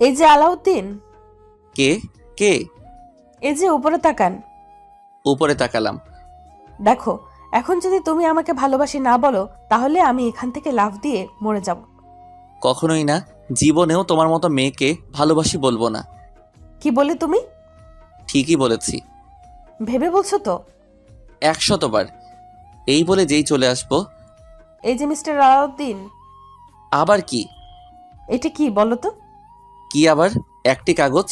এই যে আলাউদ্দিন। কে? কে? এই যে উপরে তাকান। উপরে তাকালাম। দেখো এখন যদি তুমি আমাকে ভালোবাসি না বলো তাহলে আমি এখান থেকে লাফ দিয়ে মরে যাব। কখনোই না। জীবনেও তোমার মতো মেয়েকে ভালোবাসি বলব না। কি বলে তুমি? ঠিকই বলেছি। ভেবে বলছো তো? একশতবার। এই বলে যেই চলে আসব। এই যে মিস্টার আলাউদ্দিন। আবার কি? এটা কি বলো তো? কি আবার? একটি কাগজ?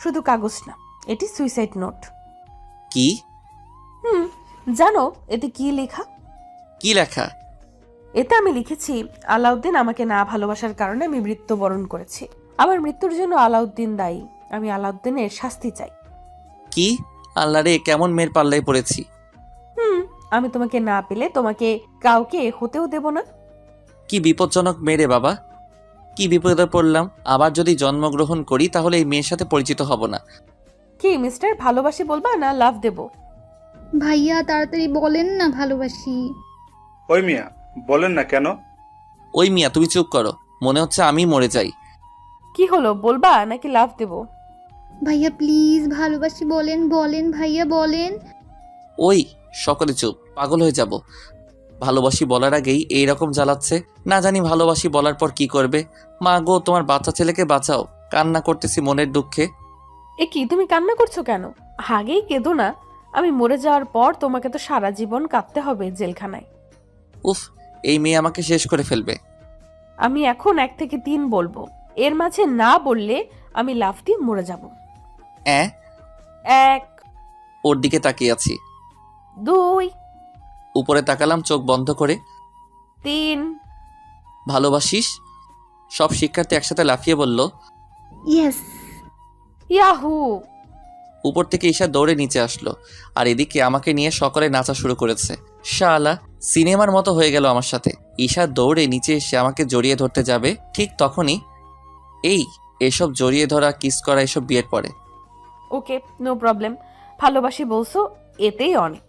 শুধু কাগজ না এটি সুইসাইড নোট কি? হুম জানো এতে কি লেখা? কি লেখা? এতে আমি লিখেছি আলাউদ্দিন আমাকে না ভালোবাসার কারণে আমি মৃত্যুবরণ করেছি। আমার মৃত্যুর জন্য আলাউদ্দিন দায়ী আমি আলাউদ্দিনের শাস্তি চাই। কি? আল্লাহ রে কেমন মেয়ের পাল্লায় পড়েছি? হুম আমি তোমাকে না পেলে তোমাকে কাউকে হতেও দেব না। কি বিপজ্জনক মেয়ে বাবা। কি বিপদে পড়লাম আবার যদি জন্মগ্রহণ করি তাহলে এই মেয়ের সাথে পরিচিত হব না। কি মিস্টার ভালোবাসি বলবা না লাভ দেব? ভাইয়া তাড়াতাড়ি বলেন না ভালোবাসি। ওই মিয়া বলেন না কেন? ওই মিয়া তুমি চুপ করো। মনে হচ্ছে আমি মরে যাই। কি হলো বলবা নাকি লাভ দেব? ভাইয়া প্লিজ ভালোবাসি বলেন বলেন ভাইয়া বলেন। ওই সকলে চুপ পাগল হয়ে যাব। ভালোবাসি বলার আগেই এই রকম জ্বালাচ্ছে। না জানি ভালোবাসি বলার পর কি করবে। মা গো তোমার বাচ্চা ছেলেকে বাঁচাও। কান্না করতেছি মনের দুঃখে। এ কি তুমি কান্না করছ কেন? আগেই কেঁদো না। আমি মরে যাওয়ার পর তোমাকে তো সারা জীবন কাঁদতে হবে জেলখানায়। উফ এই মেয়ে আমাকে শেষ করে ফেলবে। আমি এখন এক থেকে তিন বলব। এর মাঝে না বললে আমি লাফ দিয়ে মরে যাব। অ্যাঁ? এক ওর দিকে তাকিয়ে আছি। দুই উপরে তাকালাম চোখ বন্ধ করে। তিন। ভালোবাসিস? সব শিক্ষার্থী একসাথে লাফিয়ে বলল ইয়েস। ইয়াহু। উপর থেকে ঈশা দৌড়ে নিচে আসলো আর এদিকে আমাকে নিয়ে সকলে নাচা শুরু করেছে। শালা সিনেমার মতো হয়ে গেল আমার সাথে। ঈশা দৌড়ে নিচে এসে আমাকে জড়িয়ে ধরতে যাবে ঠিক তখনই এই এসব জড়িয়ে ধরা কিস করা এসব বিয়ের পরে। Okay no problem. ভালোবাসি বলছো এতেই অনেক।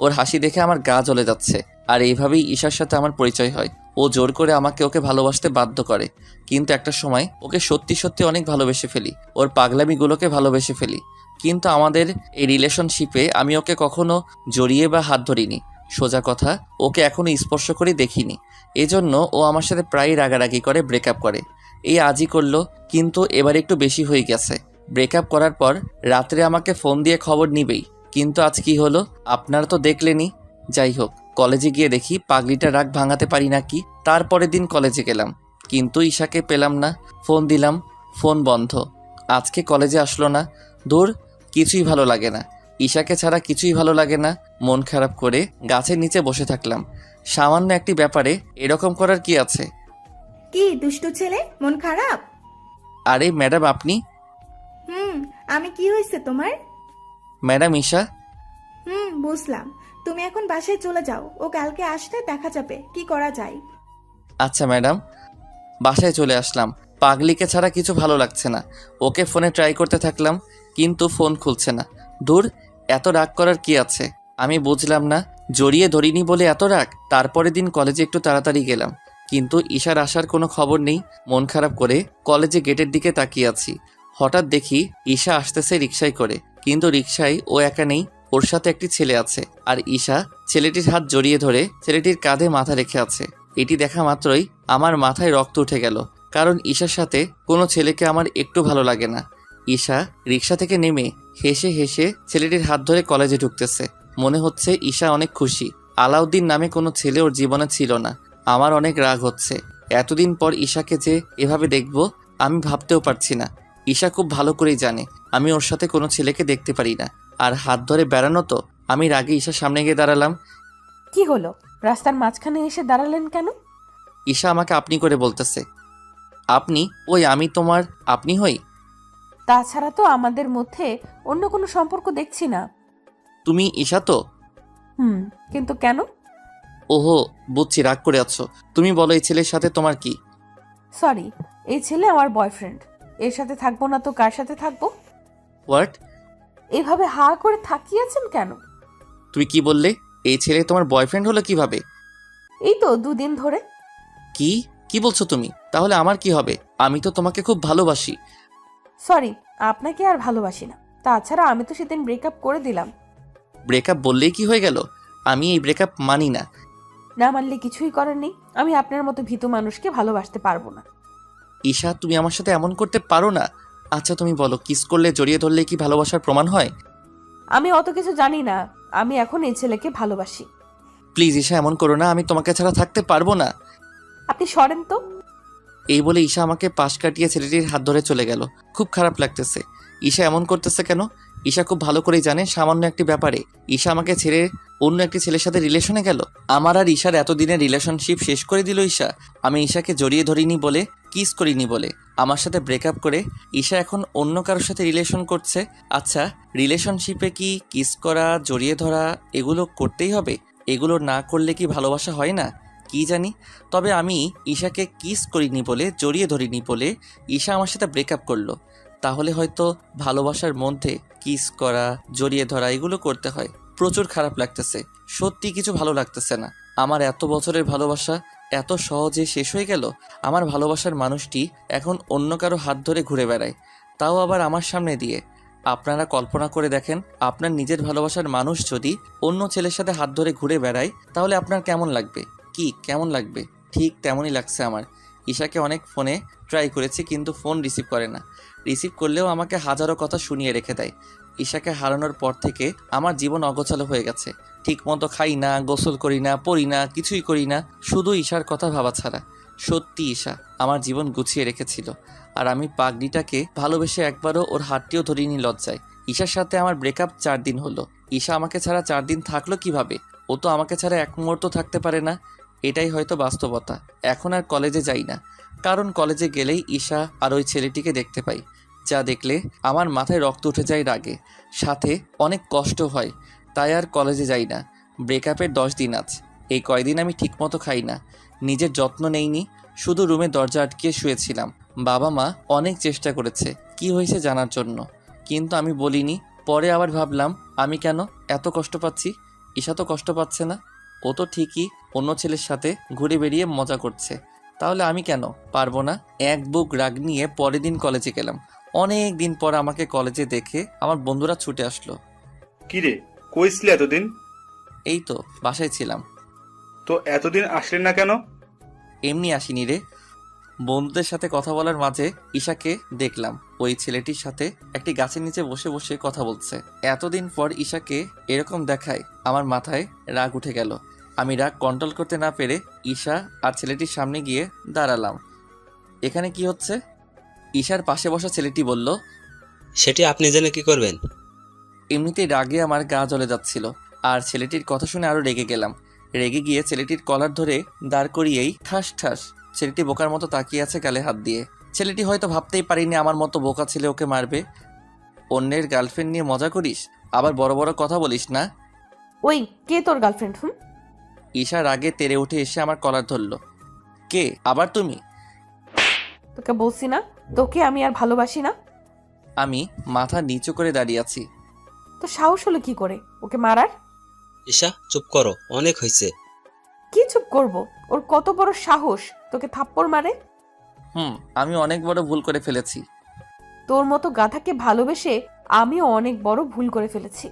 ওর হাসি দেখে আমার গা জ্বলে যাচ্ছে, আর এইভাবেই ঈশার সাথে আমার পরিচয় হয়। ও জোর করে আমাকে ওকে ভালোবাসতে বাধ্য করে, কিন্তু একটা সময় ওকে সত্যি সত্যি অনেক ভালোবেসে ফেলি, ওর পাগলামিগুলোকে ভালোবেসে ফেলি। কিন্তু আমাদের এই রিলেশনশিপে আমি ওকে কখনো জড়িয়ে বা হাত ধরিনি। সোজা কথা, ওকে এখনও স্পর্শ করে দেখিনি। এজন্য ও আমার সাথে প্রায় রাগারাগি করে ব্রেকআপ করে। এই আজই করল, কিন্তু এবার একটু বেশি হয়ে গেছে। ব্রেকআপ করার পর রাত্রে আমাকে ফোন দিয়ে খবর নিবেই। কিন্তু আজ কি হলো? আপনারা তো দেখলেনই। যাই হোক কলেজে গিয়ে দেখি পাগলিটা রাগ ভাঙাতে পারি না কি? তারপরের দিন কলেজে গেলাম। কিন্তু ঈশাকে পেলাম না। ফোন দিলাম। ফোন বন্ধ। আজকে কলেজে আসলো না। দূর কিছুই ভালো লাগে না। ঈশাকে ছাড়া কিছুই ভালো লাগে না। মন খারাপ করে গাছের নিচে বসে থাকলাম। সামান্য একটি ব্যাপারে এরকম করার কি আছে? কি দুষ্টু ছেলে? মন খারাপ? আরে ম্যাডাম আপনি? হুম আমি কি হয়েছে তোমার? ম্যাডাম ঈশা? হুম বুঝলাম। তুমি এখন বাসায় চলে যাও। ও কালকে আসলে দেখা যাবে কি করা যায়। আচ্ছা ম্যাডাম। বাসায় চলে আসলাম। পাগলিকে ছাড়া কিছু ভালো লাগছে না। ওকে ফোনে ট্রাই করতে থাকলাম কিন্তু ফোন খুলছে না। দূর এত রাগ করার কি আছে? আমি বুঝলাম না জড়িয়ে ধরিনি বলে এত রাগ। তারপরের দিন কলেজে একটু তাড়াতাড়ি গেলাম। কিন্তু ঈশার আসার কোনো খবর নেই। মন খারাপ করে কলেজে গেটের দিকে তাকিয়ে আছি। হঠাৎ দেখি ঈশা আসতেছে রিক্সায় করে। কিন্তু রিক্সায় ও একা নেই, ওর সাথে একটি ছেলে আছে। আর ঈশা ছেলেটির হাত জড়িয়ে ধরে ছেলেটির কাঁধে মাথা রেখে আছে। এটি দেখা মাত্রই আমার মাথায় রক্ত উঠে গেল, কারণ ঈশার সাথে কোনো ছেলেকে আমার একটু ভালো লাগে না। ঈশা রিক্সা থেকে নেমে হেসে হেসে ছেলেটির হাত ধরে কলেজে ঢুকতেছে। মনে হচ্ছে ঈশা অনেক খুশি। আলাউদ্দিন নামে কোনো ছেলে ওর জীবনে ছিল না। আমার অনেক রাগ হচ্ছে। এতদিন পর ঈশাকে যে এভাবে দেখব, আমি ভাবতেও পারছি না। ঈশা খুব ভালো করেই জানে। আমি ওর সাথে কোনো ছেলেকে দেখতে পারি না। আর হাত ধরে বেড়ানো তো আমি রাগে ঈশার সামনে গিয়ে দাঁড়ালাম। কি হলো? রাস্তার মাঝখানে এসে দাঁড়ালেন কেন? ঈশা আমাকে আপনি করে বলতেছে। আপনি? ওই আমি তোমার আপনি হই? তাছাড়া তো আমাদের মধ্যে অন্য কোনো সম্পর্ক দেখছি না। তুমি ঈশা তো? হুম কিন্তু কেন? ওহো বুঝছি রাগ করে আছো। তুমি বলো এই ছেলের সাথে তোমার কি? সরি এই ছেলে আমার বয়ফ্রেন্ড। এর সাথে থাকব না তো কার সাথে থাকব? হোয়াট এভাবে হা করে থাকিয়েছেন কেন? তুমি কি বললে? এই ছেলে তোমার বয়ফ্রেন্ড হলো কীভাবে? এই তো দুদিন ধরে। কি? কি বলছো তুমি? তাহলে আমার কি হবে? আমি তো তোমাকে খুব ভালোবাসি। সরি আপনাকে আর ভালোবাসি না। তাছাড়া আমি তো সেদিন ব্রেকআপ করে দিলাম। ব্রেকআপ বললেই কি হয়ে গেল? আমি এই ব্রেকআপ মানি না। না মানলে কিছুই করার নেই। আমি আপনার মতো ভীতু মানুষকে ভালোবাসতে পারব না। ঈশা তুমি আমার সাথে এমন করতে পারো না? আচ্ছা তুমি বলো কিস করলে জড়িয়ে ধরলে কি ভালোবাসার প্রমাণ হয়? আমি অত কিছু জানি না। আমি এখন এই ছেলেকে ভালোবাসি। প্লিজ ঈশা এমন করো না। আমি তোমাকে ছাড়া থাকতে পারব না। আপনি সরেন তো। এই বলে ঈশা আমাকে পাশ কাটিয়ে ছেলেটির হাত ধরে চলে গেল। খুব খারাপ লাগতেছে। ঈশা এমন করতেছে কেন? ঈশা খুব ভালো করেই জানে সামান্য একটি ব্যাপারে। ঈশা আমাকে ছেড়ে অন্য একটি ছেলের সাথে রিলেশনে গেল। আমার আর ঈশার এতদিনের রিলেশনশিপ শেষ করে দিল ঈশা। আমি ঈশাকে জড়িয়ে ধরিনি বলে কিস করিনি বলে। আমার সাথে ব্রেকআপ করে ঈশা এখন অন্য কারোর সাথে রিলেশন করছে। আচ্ছা রিলেশনশিপে কি কিস করা, জড়িয়ে ধরা, এগুলো করতেই হবে? এগুলো না করলে কি ভালোবাসা হয় না? কি জানি? তবে আমি ঈশাকে কিস করিনি বলে, জড়িয়ে ধরিনি বলে ঈশা আমার সাথে ব্রেকআপ করল। তাহলে হয়তো ভালোবাসার মধ্যে কিস করা, জড়িয়ে ধরা এগুলো করতে হয়। প্রচুর খারাপ লাগতেছে। সত্যি কিছু ভালো লাগতেছে না। আমার এত বছরের ভালোবাসা এত সহজে শেষ হয়ে গেল? আমার ভালোবাসার মানুষটি এখন অন্য কারও হাত ধরে ঘুরে বেড়ায়। তাও আবার আমার সামনে দিয়ে। আপনারা কল্পনা করে দেখেন, আপনার নিজের ভালোবাসার মানুষ যদি অন্য ছেলের সাথে হাত ধরে ঘুরে বেড়ায়, তাহলে আপনার কেমন লাগবে? কি, কেমন লাগবে? ঠিক তেমনই লাগছে আমার। ঈশাকে অনেক ফোনে ট্রাই করেছি, কিন্তু ফোন রিসিভ করে না। রিসিভ করলেও আমাকে হাজারো কথা শুনিয়ে রেখে দেয়। ঈশাকে হারানোর পর থেকে আমার জীবন অগোছালো হয়ে গেছে। ঠিক মতো খাই না, গোসল করি না, পড়ি না, কিছুই করি না, শুধু ঈশার কথা ভাবা ছাড়া। সত্যি ঈশা, আমার জীবন গুছিয়ে রেখেছিল। আর আমি পাগড়িটাকে ভালোবেসে একবারও ওর হাতটিও ধরিনি লজ্জায়। ঈশার সাথে আমার ব্রেকআপ চার দিন হলো। ঈশা আমাকে ছাড়া চার দিন থাকল কীভাবে? ও তো আমাকে ছাড়া এক মুহূর্ত থাকতে পারে না। এটাই হয়তো বাস্তবতা। এখন আর কলেজে যাই না। কারণ কলেজে গেলেই ঈশা আর ওই ছেলেটিকে দেখতে পাই। যা দেখলে আমার মাথায় রক্ত উঠে যায় রাগে। সাথে অনেক কষ্ট হয়। তাই আর কলেজে যাই না। ব্রেকআপের দশ দিন আজ। এই কয়দিন আমি ঠিকমতো খাই না। নিজের যত্ন নেইনি, শুধু রুমে দরজা আটকে শুয়েছিলাম। বাবা মা অনেক চেষ্টা করেছে, কি হয়েছে জানার জন্য। কিন্তু আমি বলিনি, পরে আবার ভাবলাম, আমি কেন এত কষ্ট পাচ্ছি? ঈশা তো কষ্ট পাচ্ছে না। ও তো ঠিকই অন্য ছেলের সাথে ঘুরে বেরিয়ে মজা করছে। তাহলে আমি কেন? পারব না? এক বুক রাগ নিয়ে পরের দিন কলেজে গেলাম। অনেক দিন পর আমাকে কলেজে দেখে আমার বন্ধুরা ছুটে আসলো। কিরে কইসলি এতদিন? এই তো বাসায় ছিলাম। তো এতদিন আসলেন না কেন? এমনি আসিনি রে। বন্ধুদের সাথে কথা বলার মাঝে ঈশাকে দেখলাম। ওই ছেলেটির সাথে একটি গাছের নিচে বসে বসে কথা বলছে। এতদিন পর ঈশাকে এরকম দেখায় আমার মাথায় রাগ উঠে গেল। আমি রাগ কন্ট্রোল করতে না পেরে ঈশা আর ছেলেটির সামনে গিয়ে দাঁড়ালাম। এখানে কি হচ্ছে? ঈশার পাশে বসা ছেলেটি বলল সেটি আপনি জেনে কি করবেন? এমনিতেই রাগে আমার গা জ্বলে যাচ্ছিল আর ছেলেটির কথা শুনে আরও রেগে গেলাম। রেগে গিয়ে ছেলেটির কলার ধরে দাঁড় করিয়েই ঠাস ঠাস ছেলেটি বোকার মতো তাকিয়ে আছে গালে হাত দিয়ে। ছেলেটি হয়তো ভাবতেই পারিনি আমার মতো বোকা ছেলে ওকে মারবে। অন্যের গার্লফ্রেন্ড নিয়ে মজা করিস? আবার বড় বড় কথা বলিস না? ওই কে তোর গার্লফ্রেন্ড হুম? ঈশা রাগে তেরে উঠে এসে আমার কলার ধরলো। কে? আবার তুমি? তোকে বলছি না তোকে আমি আর ভালোবাসি না। আমি মাথা নিচু করে দাঁড়িয়ে আছি। তো সাহস হলো কি করে? ওকে মারার? ঈশা চুপ করো অনেক হয়েছে। কি চুপ করব? ওর কত বড় সাহস? তোকে থাপ্পড় মারে? হুম আমি অনেক বড় ভুল করে ফেলেছি। তোর মতো গাধাকে ভালোবেসে আমিও অনেক বড় ভুল করে ফেলেছি।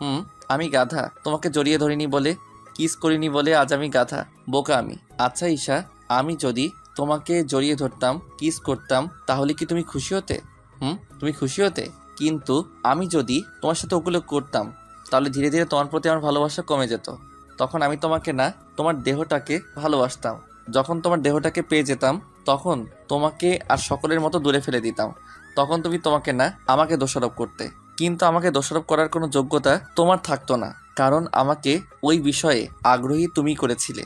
হুম আমি গাধা তোমাকে জড়িয়ে ধরিনি বলে কিস করিনি বলে আজ আমি গাধা বোকা আমি। আচ্ছা ঈশা আমি যদি তোমাকে জড়িয়ে ধরতাম কিস করতাম তাহলে কি তুমি খুশি হতে? হুম তুমি খুশি হতে? কিন্তু আমি যদি তোমার সাথে ওগুলো করতাম, তাহলে ধীরে ধীরে তোমার প্রতি আমার ভালোবাসা কমে যেত। তখন আমি তোমাকে না, তোমার দেহটাকে ভালোবাসতাম। যখন তোমার দেহটাকে পেয়ে যেতাম, তখন তোমাকে আর সকলের মতো দূরে ফেলে দিতাম। তখন তুমি তোমাকে না, আমাকে দোষারোপ করতে। কিন্তু আমাকে দোষারোপ করার কোনো যোগ্যতা তোমার থাকতো না, কারণ আমাকে ওই বিষয়ে আগ্রহী তুমি করেছিলে।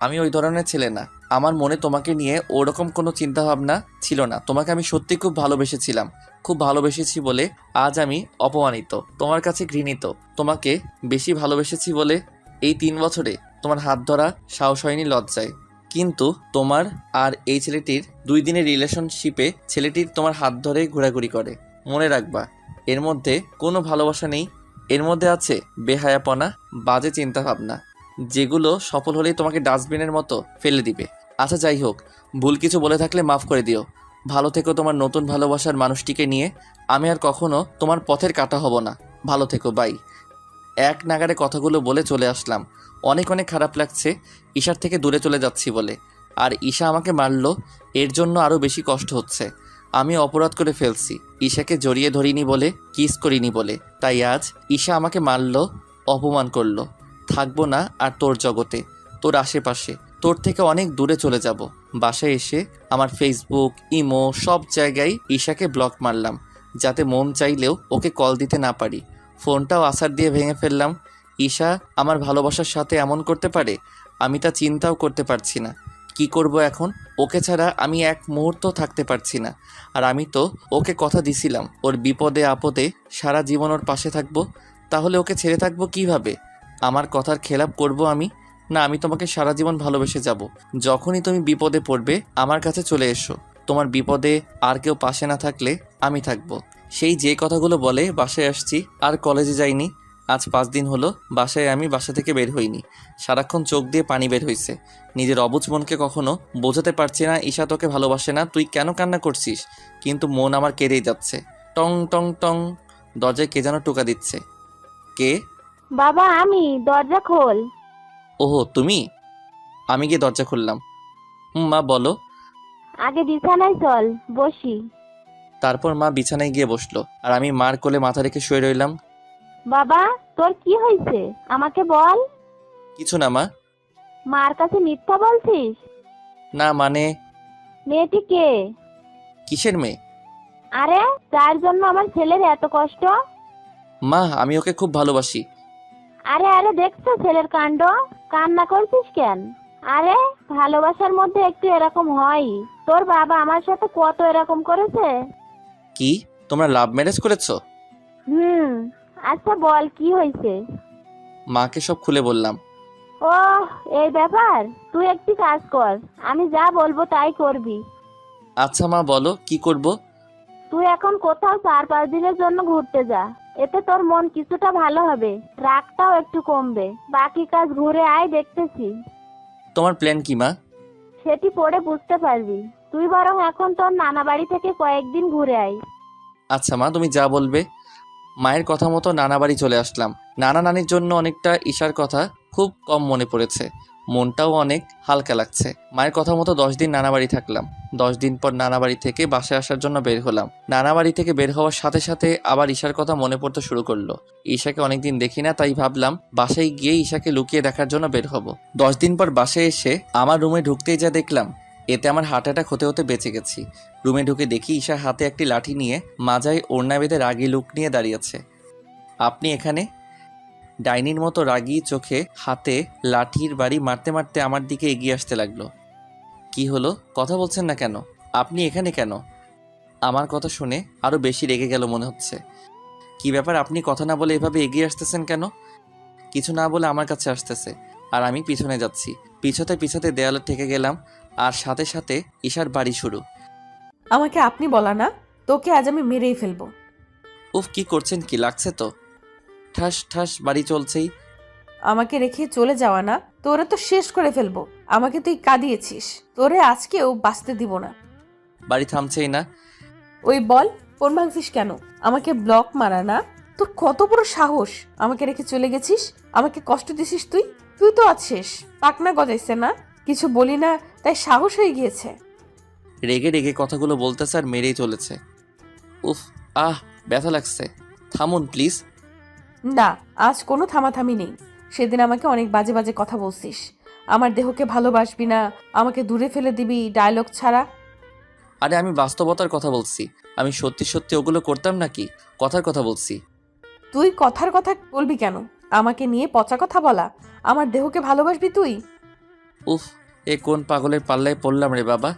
আমি ওই ধরনের ছেলে না। আমার মনে তোমাকে নিয়ে ওরকম কোনো চিন্তাভাবনা ছিল না। তোমাকে আমি সত্যি খুব ভালোবেসেছিলাম। খুব ভালোবেসেছি বলে আজ আমি অপমানিত, তোমার কাছে ঘৃণিত। তোমাকে বেশি ভালোবেসেছি বলে এই তিন বছরে তোমার হাত ধরা সাহস হয়নি লজ্জায়। কিন্তু তোমার আর এই ছেলেটির দুই দিনের রিলেশনশিপে ছেলেটির তোমার হাত ধরে ঘোরাঘুরি করে। মনে রাখবা, এর মধ্যে কোনো ভালোবাসা নেই। এর মধ্যে আছে বেহায়াপনা, বাজে চিন্তাভাবনা, যেগুলো সফল হলেই তোমাকে ডাস্টবিনের মতো ফেলে দিবে। আচ্ছা যাই হোক, ভুল কিছু বলে থাকলে মাফ করে দিও। ভালো থেকো তোমার নতুন ভালোবাসার মানুষটিকে নিয়ে। আমি আর কখনো তোমার পথের কাটা হব না। ভালো থেকো, বাই। এক নাগারে কথাগুলো বলে চলে আসলাম। অনেক অনেক খারাপ লাগছে, ঈশার থেকে দূরে চলে যাচ্ছি বলে। আর ঈশা আমাকে মারলো, এর জন্য আরও বেশি কষ্ট হচ্ছে। আমি অপরাধ করে ফেলছি, ঈশাকে জড়িয়ে ধরিনি বলে, কিস করিনি বলে। তাই আজ ঈশা আমাকে মারলো, অপমান করল। থাকব না আর তোর জগতে, তোর আশেপাশে। তোর থেকে অনেক দূরে চলে যাব। বাসায় এসে আমার ফেসবুক ইমো সব জায়গায় ঈশাকে ব্লক মারলাম, যাতে মন চাইলেও ওকে কল দিতে না পারি। ফোনটাও আসার দিয়ে ভেঙে ফেললাম। ঈশা আমার ভালোবাসার সাথে এমন করতে পারে? আমি তা চিন্তাও করতে পারছি না। কি করব এখন? ওকে ছাড়া আমি এক মুহূর্ত থাকতে পারছি না। আর আমি তো ওকে কথা দিছিলাম, ওর বিপদে আপদে সারা জীবন ওর পাশে থাকব। তাহলে ওকে ছেড়ে থাকব কীভাবে? আমার কথার খেলাপ করব আমি? না, আমি তোমাকে সারা জীবন ভালোবেসে যাব। যখনই তুমি বিপদে পড়বে, আমার কাছে চলে এসো। তোমার বিপদে আর কেউ পাশে না থাকলে আমি থাকব। সেই যে কথাগুলো বলে, বাসায় আসছি, আর কলেজে যাইনি। আজ পাঁচ দিন হলো, বাসায় আমি বাসা থেকে বের হইনি। সারাক্ষণ চোখ দিয়ে পানি বের হইছে। নিজের অবুজ মনকে কখনো বোঝাতে পারছি না, ঈশা তোকে ভালোবাসে না, তুই কেন কান্না করছিস? কিন্তু মন আমার কেঁদেই যাচ্ছে। টং টং টং, দরজায় কে যেন টোকা দিচ্ছে। কে? বাবা, আমি, দরজা খোল। ওহো তুমি? আমি গিয়ে দরজা খুললাম। হুম মা বলো। আগে বিছানায় চল বসি। তারপর মা বিছানায় গিয়ে বসল আর আমি মার কোলে মাথা রেখে শুয়ে রইলাম। বাবা তোর কি হয়েছে? আমাকে বল। কিছু না মা। মার কাছে মিথ্যা বলছিস? না মানে? মেয়েটি কে? কিসের মেয়ে? আরে তার জন্য আমার ছেলের এত কষ্ট? মা আমি ওকে খুব ভালোবাসি। আরে আরে দেখছ ছেলের কাণ্ড? কান্না করছিস কেন? আরে ভালোবাসার মধ্যে একটু এরকম হয়। তোর বাবা আমার সাথে কত এরকম করেছে? কি? তোমরা লাভ ম্যারেজ করেছ? হুম আচ্ছা বল কি হয়েছে? মাকে সব খুলে বললাম। ও এই ব্যাপার? তুই একটি কাজ কর আমি যা বলব তাই করবি। আচ্ছা মা বলো কি করব? তুই এখন কোথাও চার পাঁচ দিনের জন্য ঘুরতে যা। এতে তোর মন কিছুটা ভালো হবে। রাগটাও একটু কমবে। বাকি কাজ ঘুরে আয় দেখতেছি। তোমার প্ল্যান কি মা? সেটি পড়ে বুঝতে পারবি। তুই বরং এখন তোর নানা বাড়ি থেকে কয়েকদিন ঘুরে আয়। আচ্ছা মা তুমি যা বলবে। মায়ের কথা মতো নানা বাড়ি চলে আসলাম। নানা নানির জন্য অনেকটা ঈশার কথা খুব কম মনে পড়েছে। মনটাও অনেক হালকা লাগছে। মায়ের কথা মতো দশ দিন নানা বাড়ি থাকলাম। দশ দিন পর নানা বাড়ি থেকে বাসায় আসার জন্য বের হলাম। নানা বাড়ি থেকে বের হওয়ার সাথে সাথে আবার ঈশার কথা মনে পড়তে শুরু করল। ঈশাকে অনেকদিন দেখি না, তাই ভাবলাম বাসায় গিয়ে ঈশাকে লুকিয়ে দেখার জন্য বের হব। দশ দিন পর বাসায় এসে আমার রুমে ঢুকতেই যা দেখলাম, এতে আমার হার্ট অ্যাটাক হতে হতে বেঁচে গেছি। রুমে ঢুকে দেখি ঈশার হাতে একটি লাঠি নিয়ে মাজায় ওড়না বেঁধে রাগি লুক নিয়ে দাঁড়িয়েছে আপনি এখানে? ডাইনির মতো রাগি চোখে হাতে লাঠির বাড়ি মারতে মারতে আমার দিকে এগিয়ে আসতে লাগল। কি হলো? কথা বলছেন না কেন? আপনি এখানে কেন? আমার কথা শুনে আরও বেশি রেগে গেল মনে হচ্ছে। কি ব্যাপার? আপনি কথা না বলে এভাবে এগিয়ে আসতেছেন কেন? কিছু না বলে আমার কাছে আসতেছে আর আমি পিছনে যাচ্ছি। পিছতে পিছতে দেয়ালে ঠেকে গেলাম আর সাথে সাথে ঈশার বাড়ি শুরু। আমাকে আপনি বলা না তোকে আজ আমি মেরেই ফেলব। উফ কি করছেন কি? লাগছে তো? ঠাস ঠাস বাড়ি চলছেই। আমাকে রেখে চলে যাওয়া না তোরে তো শেষ করে ফেলব। আমাকে তুই কাঁদিয়েছিস। তোরে আজকেও বাঁচতে দিব না। বাড়ি থামছেই না। ওই বল ফোন ভাঙছিস কেন? আমাকে ব্লক মারা না? তোর কত বড় সাহস? আমাকে রেখে চলে গেছিস? আমাকে কষ্ট দিছিস তুই? তুই তো আছিস পাকনা গজাইছে না? কিছু বলি না তাই সাহস হয়ে গিয়েছে। রেগে রেগে কথাগুলো বলতেছে আর মেরেই চলেছে। উফ আহ ব্যথা লাগছে। থামুন প্লিজ। না আজ কোনো থামাথামি নেই। সেদিন আমাকে অনেক বাজে বাজে কথা বলছিস। আমার দেহকে ভালোবাসবি না আমাকে দূরে ফেলে দিবি ডায়লগ ছাড়া। আরে আমি বাস্তবতার কথা বলছি। আমি সত্যি সত্যি ওগুলো করতাম নাকি? কথার কথা বলছি। তুই কথার কথা বলবি কেন? আমাকে নিয়ে পচা কথা বলা। আমার দেহকে ভালোবাসবি তুই? উফ এ কোন পাগলের পাল্লায় পড়লাম রে বাবা।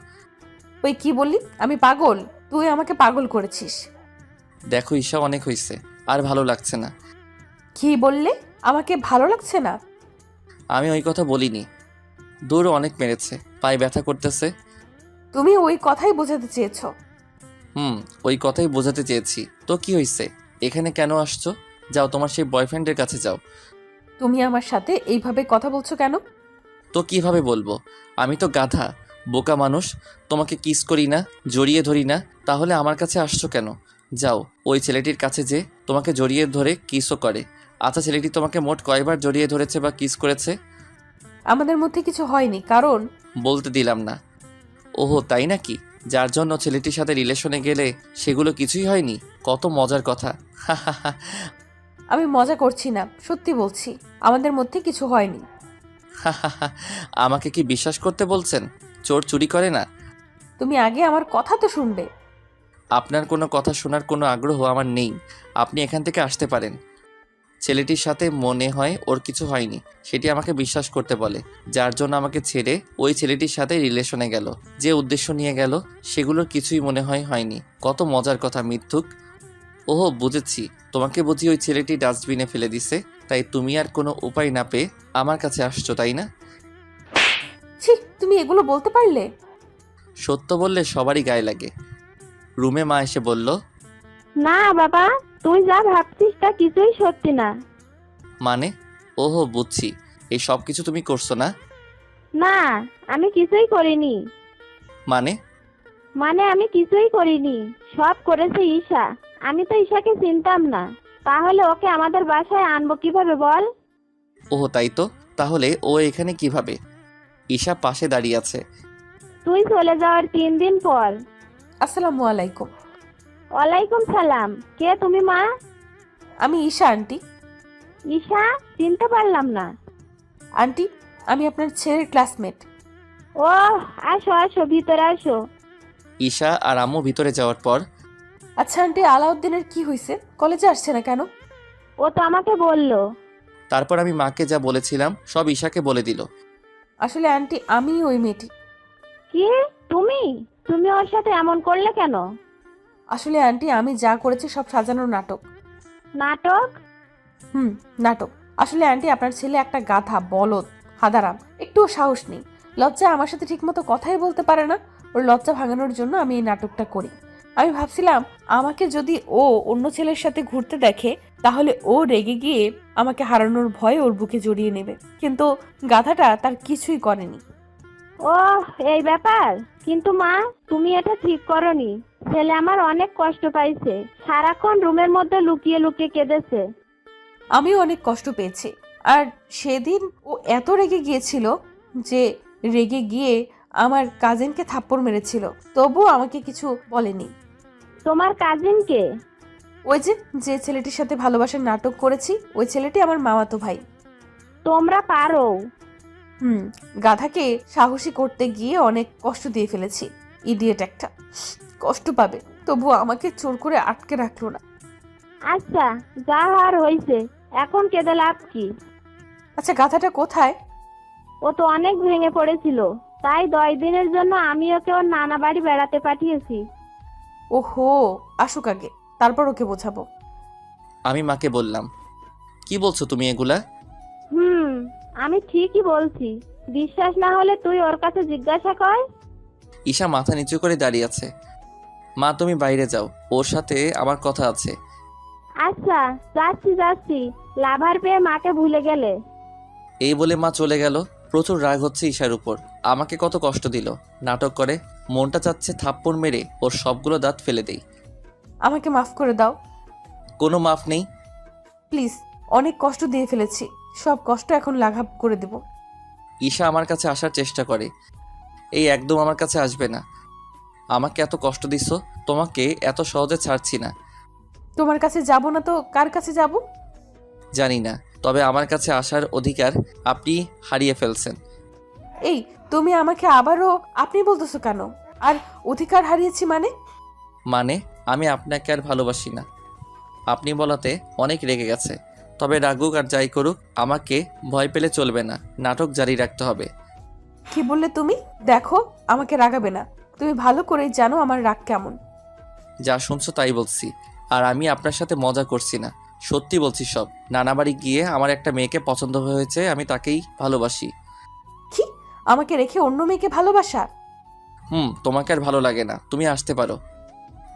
ওই কি বললি? আমি পাগল? তুই আমাকে পাগল করেছিস। দেখো ঈশা অনেক হয়েছে আর ভালো লাগছে না। কি বললে? আমাকে ভালো লাগছে না। আমি ওই কথা বলিনি। দূর অনেক মেরেছে পায়ে ব্যথা করতেছে। তুমি ওই কথাই বোঝাতে চেয়েছো। হুম ওই কথাই বোঝাতে চেয়েছি। তো কি হয়েছে এখানে কেন আসছো? যাও তোমার সেই বয়ফ্রেন্ডের কাছে যাও। তুমি আমার সাথে এইভাবে কথা বলছো কেন? তো কীভাবে বলব? আমি তো গাধা বোকা মানুষ। তোমাকে কিস করি না জড়িয়ে ধরি না। তাহলে আমার কাছে আসছো কেন? যাও ওই ছেলেটির কাছে যে তোমাকে জড়িয়ে ধরে কিসও করে। আচ্ছা ছেলেটি তোমাকে মোট কয়বার জড়িয়ে ধরেছে বা কিস করেছে? আমাদের মধ্যে কিছু হয়নি কারণ? বলতে দিলাম না। ওহো তাই নাকি? যার জন্য ছেলেটির সাথে রিলেশনে গেলে সেগুলো কিছুই হয়নি? কত মজার কথা। আমি মজা করছি না সত্যি বলছি আমাদের মধ্যে কিছু হয়নি। আমাকে কি বিশ্বাস করতে বলছেন? চোর চুরি করে না? তুমি আগে আমার কথা তো শুনবে। আপনার কোনো কথা শোনার কোনো আগ্রহ আমার নেই। আপনি এখান থেকে আসতে পারেন। ছেলেটির সাথে মনে হয় ওর কিছু হয়নি। সেটি আমাকে বিশ্বাস করতে বলে যার জন্য আমাকে ছেড়ে ওই ছেলেটির সাথে রিলেশনে গেল। যে উদ্দেশ্য নিয়ে গেল সেগুলোর কিছুই মনে হয় হয়নি। কত মজার কথা মিথ্যুক। ওহো বুঝেছি। তোমাকে বুঝি ওই ছেলেটি ডাস্টবিনে ফেলে দিছে। তাই তুমি আর কোনো উপায় না পেয়ে আমার কাছে আসছো তাই না? ছি তুমি এগুলো বলতে পারলে? সত্য বললে সবারই গায়ে লাগে। রুমে মা এসে বলল না বাবা। তুই যা ভাবছিস তা কিছুই সত্যি না। মানে? ওহো বুঝছি। এই সব কিছু তুমি করছ না? না আমি কিছুই করিনি। মানে? মানে আমি কিছুই করিনি। সব করেছে ঈশা। আমি তো ঈশাকে চিনতাম না। তাহলে ওকে আমাদের বাসায় আনব কীভাবে বল? ওহো তাই তো। তাহলে ও এখানে কীভাবে? ঈশা পাশে দাঁড়িয়ে আছে। তুই চলে যাওয়ার তিন দিন পর। আসসালামু আলাইকুম। ওয়ালাইকুম সালাম। কে তুমি মা? আমি ঈশা আন্টি। ঈশা চিনতে পারলাম না। আন্টি আমি আপনার ছেলের ক্লাসমেট ও আসো আসো ভিতরে আসো। ঈশা আর আম্মু ভিতরে যাওয়ার পর আচ্ছা আন্টি আলাউদ্দিনের কি হয়েছে কলেজে আসছে না কেন? ও তো আমাকে বলল। তারপর আমি মাকে যা বলেছিলাম সব ঈশাকে বলে দিল। আসলে আন্টি আমি ওই মেয়েটি। কি? তুমি? তুমি ওর সাথে এমন করলে কেন? আসলে আন্টি আমি যা করেছি সব সাজানো নাটক। নাটক? হুম নাটক। আসলে আন্টি আপনার ছেলে একটা গাধা বলদ হাদারাম একটুও সাহস নেই। লজ্জা আমার সাথে ঠিকমতো কথাই বলতে পারে না। ওর লজ্জা ভাঙানোর জন্য আমি এই নাটকটা করি। আমি ভাবছিলাম আমাকে যদি ও অন্য ছেলের সাথে ঘুরতে দেখে তাহলে ও রেগে গিয়ে আমাকে হারানোর ভয়ে ওর বুকে জড়িয়ে নেবে। কিন্তু গাধাটা তার কিছুই করেনি। ও এই ব্যাপার? কিন্তু মা তুমি এটা ঠিক করনি। ছেলে আমার অনেক কষ্ট পাইছে। সারাক্ষণ রুমের মধ্যে লুকিয়ে লুকিয়ে কেঁদেছে। আমিও অনেক কষ্ট পেয়েছি। আর সেদিন ও এত রেগে গিয়েছিল যে রেগে গিয়ে আমার কাজিনকে থাপ্পড় মেরেছিল। তবুও আমাকে কিছু বলেনি। তোমার কাজিনকে ওই যে যে ছেলেটির সাথে ভালোবাসার নাটক করেছি ওই ছেলেটি আমার মামাতো ভাই। তোমরা পারো। হুম গাধাকে সাহসী করতে গিয়ে অনেক কষ্ট দিয়ে ফেলেছি ইডিয়েট একটা। কষ্ট পাবে। তবু আমাকে চোর করে আটকে রাখল না। আচ্ছা যা হওয়ার হয়েছে এখন কেঁদে লাভ কি? আচ্ছা গাধাটা কোথায়? ও তো অনেক ভেঙে পড়েছিল। তাই দশ দিনের জন্য আমি ওকে ওর নানা বাড়ি বেড়াতে পাঠিয়েছি। ওহো আসুক আগে তারপর ওকে বোঝাবো। আমি মাকে বললাম কি বলছো তুমি এগুলা? হুম আমি ঠিকই বলছি। বিশ্বাস না হলে তুই ওর কাছে জিজ্ঞাসা কর। ঈশা মাথা নিচু করে দাঁড়িয়ে আছে। মা তুমি বাইরে যাও। ওর সাথে আমার কথা আছে। আচ্ছা যাচ্ছি যাচ্ছি। লাভার পেয়ে মাকে ভুলে গেলে। এই বলে মা চলে গেল। প্রচুর রাগ হচ্ছে ঈশার উপর। আমাকে কত কষ্ট দিল। নাটক করে। মনটা চাচ্ছে থাপ্পড় মেরে ওর সবগুলো দাঁত ফেলে দেই। আমাকে মাফ করে দাও। কোনো মাফ নেই। প্লিজ অনেক কষ্ট দিয়ে ফেলেছি। সব কষ্ট এখন লাঘব করে দেব। ঈশা আমার কাছে আসার চেষ্টা করে। এই একদম আমার কাছে আসবে না। আমাকে এত কষ্ট দিছ? তোমাকে এত সহজে ছাড়ছি না। তোমার কাছে যাব না তো? কার কাছে যাব? জানি না তবে আমার কাছে আসার অধিকার আপনি হারিয়ে ফেলছেন। এই তুমি আমাকে আবারও আপনি বলতেছো কেন? আর অধিকার হারিয়েছি মানে? মানে আমি আপনাকে আর ভালোবাসি না। আপনি বলাতে অনেক রেগে গেছে। তবে রাগুক আর যাই করুক আমাকে ভয় পেলে চলবে না। নাটক জারি রাখতে হবে। কি বললে তুমি? দেখো আমাকে রাগাবে না। তুমি ভালো করে জানো আমার রাগ কেমন। যা শুনছো তাই বলছি। আর আমি আপনার সাথে মজা করছি না। সত্যি বলছি সব। নানা বাড়ি গিয়ে আমার একটা মেয়েকে পছন্দ হয়েছে আমি তাকেই ভালোবাসি। কি? আমাকে রেখে অন্য মেয়েকে ভালোবাসা? হুম তোমাকে আর ভালো লাগে না। তুমি আসতে পারো।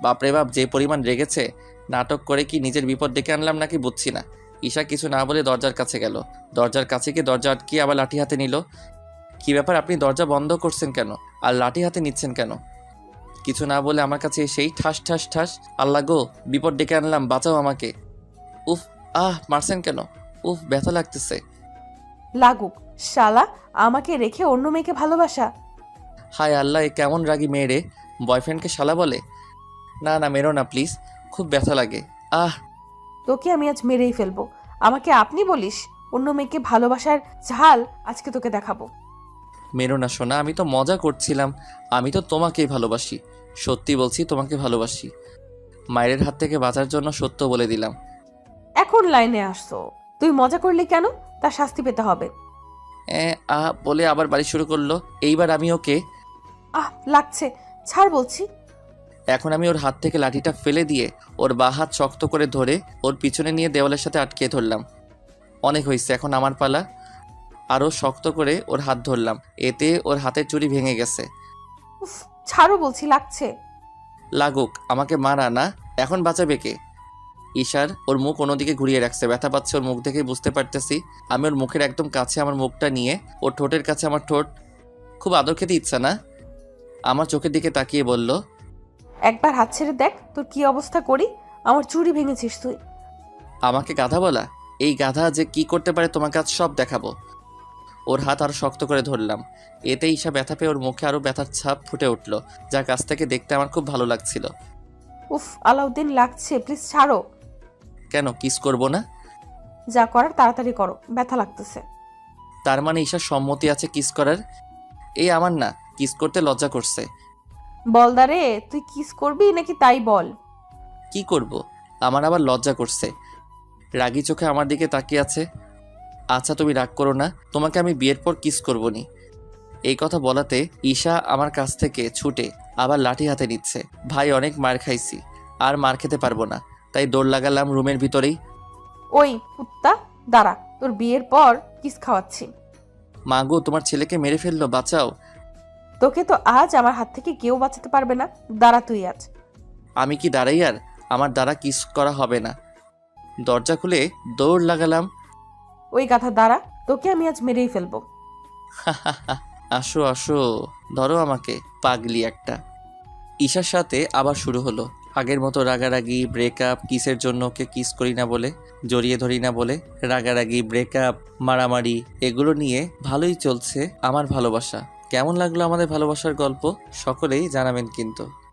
বাপরে বাপ যে পরিমাণ রেগেছে নাটক করে কি নিজের বিপদ ডেকে আনলাম নাকি বুঝছি না। ঈশা কিছু না বলে দরজার কাছে গেল। দরজার কাছে গিয়ে দরজা আটকিয়ে আবার লাঠি হাতে নিল। কি ব্যাপার আপনি দরজা বন্ধ করছেন কেন? আর লাঠি হাতে নিচ্ছেন কেন? কিছু না বলে আমার কাছে সেই ঠাস ঠাস ঠাস আল্লাহ গো বিপদ ডেকে আনলাম বাঁচাও আমাকে। উফ আহ মারছেন কেন? উফ ব্যথা লাগতেছে। লাগুক শালা আমাকে রেখে অন্য মেয়েকে ভালোবাসা। হায় আল্লাহ এ কেমন রাগি মেয়ে রে। বয়ফ্রেন্ডকে শালা বলে? না না মেরো না প্লিজ। খুব ব্যথা লাগে। আহ। তোকে আমি আজ মেরেই ফেলব। আমাকে আপনি বলিস অন্য মেয়েকে ভালোবাসার ঝাল আজকে তোকে দেখাবো। মেরো না শোনা আমি তো মজা করছিলাম। আমি তো তোমাকেই ভালোবাসি। সত্যি বলছি তোমাকে ভালোবাসি। মায়ের হাত থেকে বাঁচার জন্য সত্য বলে দিলাম। এখন লাইনে আসছো। তুই মজা করলি কেন? তার শাস্তি পেতে হবে। এ আহ বলে আবার বাড়ি শুরু করল। এইবার আমি ওকে আহ লাগছে। ছাড় বলছি। এখন আমি ওর হাত থেকে লাঠিটা ফেলে দিয়ে ওর বা হাত শক্ত করে ধরে ওর পিছনে নিয়ে দেওয়ালের সাথে আটকে ধরলাম। অনেক হয়েছে এখন আমার পালা। আরও শক্ত করে ওর হাত ধরলাম। এতে ওর হাতের চুড়ি ভেঙে গেছে। উফ ছাড়ো বলছি লাগছে। লাগুক আমাকে মারা না এখন বাঁচাবে কে? ঈশার ওর মুখ অন্যদিকে ঘুরিয়ে রাখছে ব্যথা পাচ্ছে ওর মুখ দেখেই বুঝতে পারতেছি। আমি ওর মুখের একদম কাছে আমার মুখটা নিয়ে ওর ঠোঁটের কাছে আমার ঠোঁট খুব আদর খেতে ইচ্ছা না? আমার চোখের দিকে তাকিয়ে বলল একবার হাত ছেড়ে দেখ তোর কি অবস্থা করি? আমার চুড়ি ভেঙেছিস তুই। আমাকে গাধা বলা? এই গাধা যে কি করতে পারে তোমাকে আজ সব দেখাবো। ওর হাত আরও শক্ত করে ধরলাম। এতে ঈশা ব্যথা পেয়ে ওর মুখে আরও ব্যথার ছাপ ফুটে উঠল যা কাছ থেকে দেখতে আমার খুব ভালো লাগছিল। উফ আলাউদ্দিন লাগছে প্লিজ ছাড়ো। কেন কিস করব না? যা করার তাড়াতাড়ি করো ব্যথা লাগতেছে। তার মানে ঈশার সম্মতি আছে কিস করার? এই আমার না কিস করতে লজ্জা করছে। বলদারে তুই কিস করবি নাকি তাই বল? কি করব? আমার আবার লজ্জা করছে। রাগী চোখে আমার দিকে তাকিয়ে আছে। আচ্ছা তুমি রাগ করো না তোমাকে আমি বিয়ের পর কিস করব নি এই কথা বলাতে ঈশা আমার কাছ থেকে ছুটে আবার লাঠি হাতে নিচ্ছে। ভাই অনেক মার খাইছি আর মার খেতে পারব না তাই দৌড় লাগালাম রুমের ভিতরেই। ওই কুত্তা দাঁড়া তোর বিয়ের পর কিস খাওয়াচ্ছি। মাগো তোমার ছেলেকে মেরে ফেলল বাঁচাও। তোকে তো আজ আমার হাত থেকে কেউ বাঁচাতে পারবে না দাঁড়া তুই আজ। আমি কি দাঁড়াই আর আমার দ্বারা কিস করা হবে না? দরজা খুলে দৌড় লাগালাম ওই গাথা দাঁড়া, তোকে আমি আজ মেরেই ফেলব। আসো আসো, ধরো আমাকে, পাগলি একটা। ঈশার সাথে আবার শুরু হলো। আগের মতো রাগারাগি ব্রেকআপ কিসের জন্য ওকে কিস করি না বলে, জড়িয়ে ধরি না বলে, রাগারাগি ব্রেকআপ মারামারি, এগুলো নিয়ে ভালোই চলছে আমার ভালোবাসা। কেমন লাগল আমাদের ভালোবাসার গল্প? সকলেই জানাবেন কিন্তু।